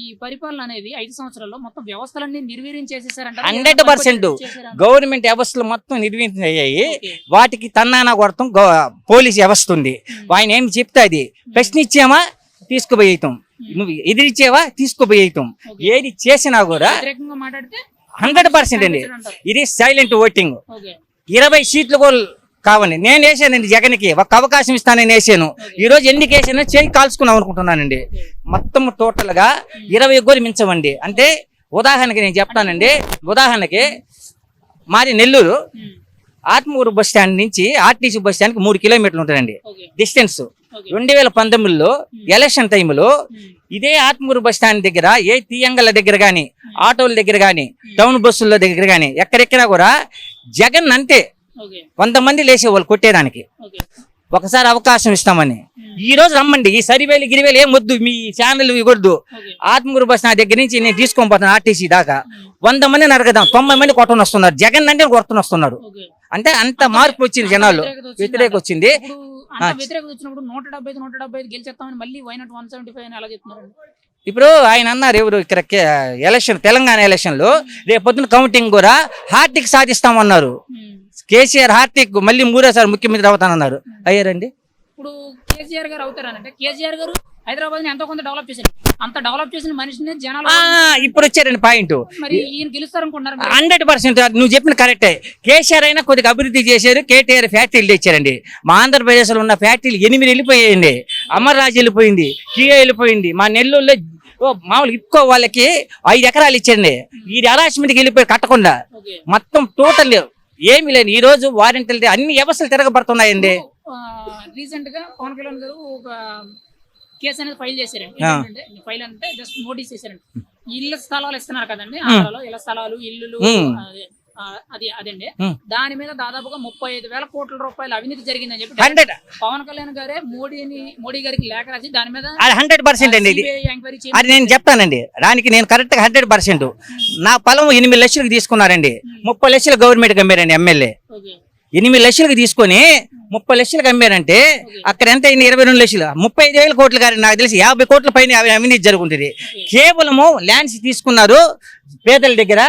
ఈ పరిపాలన అనేది ఐదు సంవత్సరాల్లో మొత్తం వ్యవస్థలన్నీ నిర్వీర్యం చేసేసారంట 100% గవర్నమెంట్ వ్యవస్థలు మొత్తం నిర్వీర్యం అయ్యాయి. వాటికి తన్నానా కొడతాం పోలీస్ వ్యవస్థ ఉంది. ఆయన ఏమి చెప్తే అది. ప్రశ్న ఇచ్చామా తీసుకుపోయేయటం. నువ్వు ఎదిరిచ్చావా? తీసుకుపోయేయటం. ఏది చేసినా కూడా హండ్రెడ్ పర్సెంట్ అండి. ఇది సైలెంట్ ఓటింగ్. ఇరవై సీట్లు కూడా కావాలి నేను వేసానండి జగన్కి. ఒక అవకాశం ఇస్తానని వేసాను. ఈ రోజు ఎన్ని వేసానో చేయి కాల్చుకున్నాం అనుకుంటున్నానండి. మొత్తం టోటల్గా ఇరవై కూడా మించవండి అంటే ఉదాహరణకి నేను చెప్తానండి. ఉదాహరణకి మాది నెల్లూరు. ఆత్మూరు బస్ స్టాండ్ నుంచి ఆర్టీసీ బస్ స్టాండ్కి మూడు కిలోమీటర్లు ఉంటుందండి. డిస్టెన్స్. రెండు వేల పంతొమ్మిదిలో ఎలక్షన్ టైంలో ఇదే ఆత్మూరు బస్ స్టాండ్ దగ్గర ఏ తీయంగల దగ్గర కానీ ఆటోల దగ్గర కానీ టౌన్ బస్సుల దగ్గర కానీ ఎక్కడెక్కడా కూడా జగన్ అంటే వంద మంది లేచేవాళ్ళు కొట్టేదానికి. ఒకసారి అవకాశం ఇస్తామని. ఈ రోజు రమ్మండి ఈ సరివేలు గిరివేలు ఏం వద్దు మీ ఛానల్ ఇవ్వద్దు. ఓకే. ఆత్మూరు బస్ నా దగ్గర నుంచి నేను తీసుకొని పోతాను ఆర్టీసీ దాకా. వంద మంది నరగదాం తొంభై మంది కొట్టని వస్తున్నారు జగన్ అంటే కొట్టని వస్తున్నారు. అంటే అంత మార్పు వచ్చింది జనాలు వ్యతిరేక వచ్చింది ఇప్పుడు అంత వ్యతిరేకత వచ్చినప్పుడు నూట డెబ్బై ఐదు నూట డెబ్బై ఐదు గెలిచేస్తామని మళ్ళీ why not one seventy five అని అలా చెప్తున్నారండి ఇప్పుడు ఆయన అన్నారు ఎవరు ఇక్కడ ఎలక్షన్ తెలంగాణ ఎలక్షన్లో రేపు పొద్దున కౌంటింగ్ కూడా హార్టిక్ సాధిస్తామన్నారు. కేసీఆర్ హార్టిక్ మళ్ళీ మూడోసారి ముఖ్యమంత్రి అవుతానన్నారు. అయ్యారండి ఇప్పుడు కేసీఆర్ గారు అవుతారనంటే కేసీఆర్ గారు హైదరాబాద్ని ఎంతో కొంత డెవలప్ చేశారు. అంత డెవలప్ చేసిన మనిషిని జనాలు ఇప్పుడు వచ్చారండి పాయింట్. మరి ఈయన గెలుస్తారనుకుంటున్నారు? హండ్రెడ్ పర్సెంట్ నువ్వు చెప్పిన కరెక్టే. కేసీఆర్ అయినా కొద్దిగా అభివృద్ధి చేశారు కేటీఆర్ ఫ్యాక్టరీలు తెచ్చారండి. మా ఆంధ్రప్రదేశ్లో ఉన్న ఫ్యాక్టరీలు ఎనిమిది వెళ్ళిపోయాయండి. అమర్రాజు వెళ్ళిపోయింది కియో వెళ్ళిపోయింది. మా నెల్లూరులో ఓ మామూలు ఇప్పుకో వాళ్ళకి ఐదు ఎకరాలు ఇచ్చండి ఈ హరాస్మెంట్కి వెళ్ళిపోయి కట్టకుండా మొత్తం టోటల్ ఏమి లేని ఈ రోజు వారంటీలు అన్ని వ్యవస్థలు తిరగబడుతున్నాయండి. రీసెంట్గా పవన్ కళ్యాణ్ గారు ఒక కేసు అనేది ఫైల్ చేశారండి. ఫైల్ అంటే జస్ట్ నోటీస్ చేశారండి. ఇళ్ళ స్థలాలు ఇస్తున్నారు కదండి. ఆంధ్రాలో ఇళ్ళ స్థలాలు ఇల్లులు. అదే, అదండి. దాని మీద దాదాపుగా ముప్పై ఐదు వేల కోట్ల రూపాయలు అవినీతి జరిగిందని చెప్పి హండ్రెడ్. పవన్ కళ్యాణ్ గారే మోడీని మోడీ గారికి లేఖ రాసి దాని మీద అది హండ్రెడ్ పర్సెంట్ అండి అది నేను చెప్తానండి. దానికి నేను కరెక్ట్గా హండ్రెడ్ పర్సెంట్. నా పొలం ఎనిమిది లక్షలకు తీసుకున్నారండి. ముప్పై లక్షలు గవర్నమెంట్ అమ్మారండి ఎమ్మెల్యే. ఎనిమిది లక్షలకు తీసుకొని ముప్పై లక్షలకు అమ్మారంటే అక్కడ ఎంత అయింది? ఇరవై రెండు లక్షలు. ముప్పై ఐదు వేల కోట్లు గారి నాకు తెలిసి యాభై కోట్ల పైన అవి అవినీతి జరుగుతుంది. కేవలము ల్యాండ్స్ తీసుకున్నారు. పేదల దగ్గర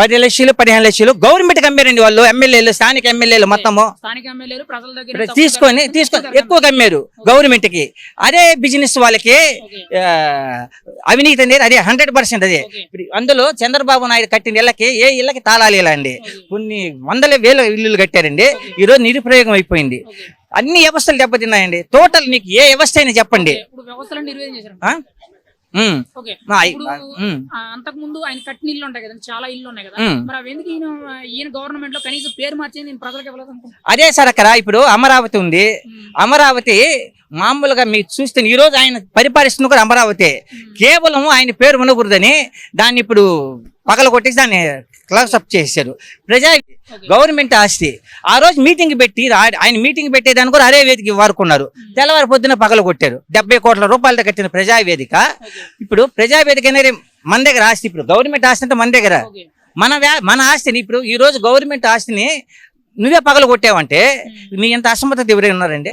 పది లక్షలు పదిహేను లక్షలు. గవర్నమెంట్కి అమ్మారండి వాళ్ళు. ఎమ్మెల్యేలు స్థానిక ఎమ్మెల్యేలు మొత్తము. తీసుకొని తీసుకొని ఎక్కువగా అమ్మారు గవర్నమెంట్కి అదే బిజినెస్ వాళ్ళకి అవినీతి అనేది అదే హండ్రెడ్ పర్సెంట్ అదే. అందులో చంద్రబాబు నాయుడు కట్టిన ఇళ్ళకి ఏ ఇళ్ళకి తాళాలు ఇలా అండి కొన్ని వందల వేల ఇల్లులు కట్టారండి. ఈ రోజు నిరుప్రయోగం అయిపోయింది. అన్ని వ్యవస్థలు దెబ్బతిన్నాయండి. టోటల్ మీకు ఏ వ్యవస్థ అయినా చెప్పండి. అంతకు ముందు ఆయన కట్టిన ఇల్లు ఉంటాయి కదా చాలా ఇల్లు ఉన్నాయి కదా. మరి అవి ఎందుకు ఈయన ఈయన గవర్నమెంట్లో కనీసం పేరు మార్చి నేను ప్రజలకు అదే సార్ అక్కడ ఇప్పుడు అమరావతి ఉంది. అమరావతి మామూలుగా మీరు చూస్తే ఈ రోజు ఆయన పరిపాలిస్తున్న కూడా అమరావతి. కేవలం ఆయన పేరు ఉండకూడదని దాన్ని ఇప్పుడు పగల కొట్టేసి దాన్ని క్లాస్ అప్ చేశారు. ప్రజా గవర్నమెంట్ ఆస్తి. ఆ రోజు మీటింగ్ పెట్టి ఆయన మీటింగ్ పెట్టేదాన్ని కూడా అరే వేదిక వారుకున్నారు తెల్లవారి పొద్దున పగల కొట్టారు. డెబ్బై కోట్ల రూపాయలతో కట్టిన ప్రజా వేదిక. ఇప్పుడు ప్రజా వేదిక అనేది మన దగ్గర ఆస్తి. ఇప్పుడు గవర్నమెంట్ ఆస్తి అంటే మన దగ్గర. మన మన ఆస్తిని ఇప్పుడు ఈ రోజు గవర్నమెంట్ ఆస్తిని నువ్వే పగల కొట్టావంటే నీ ఎంత అసమర్థత ఎవరైనా ఉన్నారండి?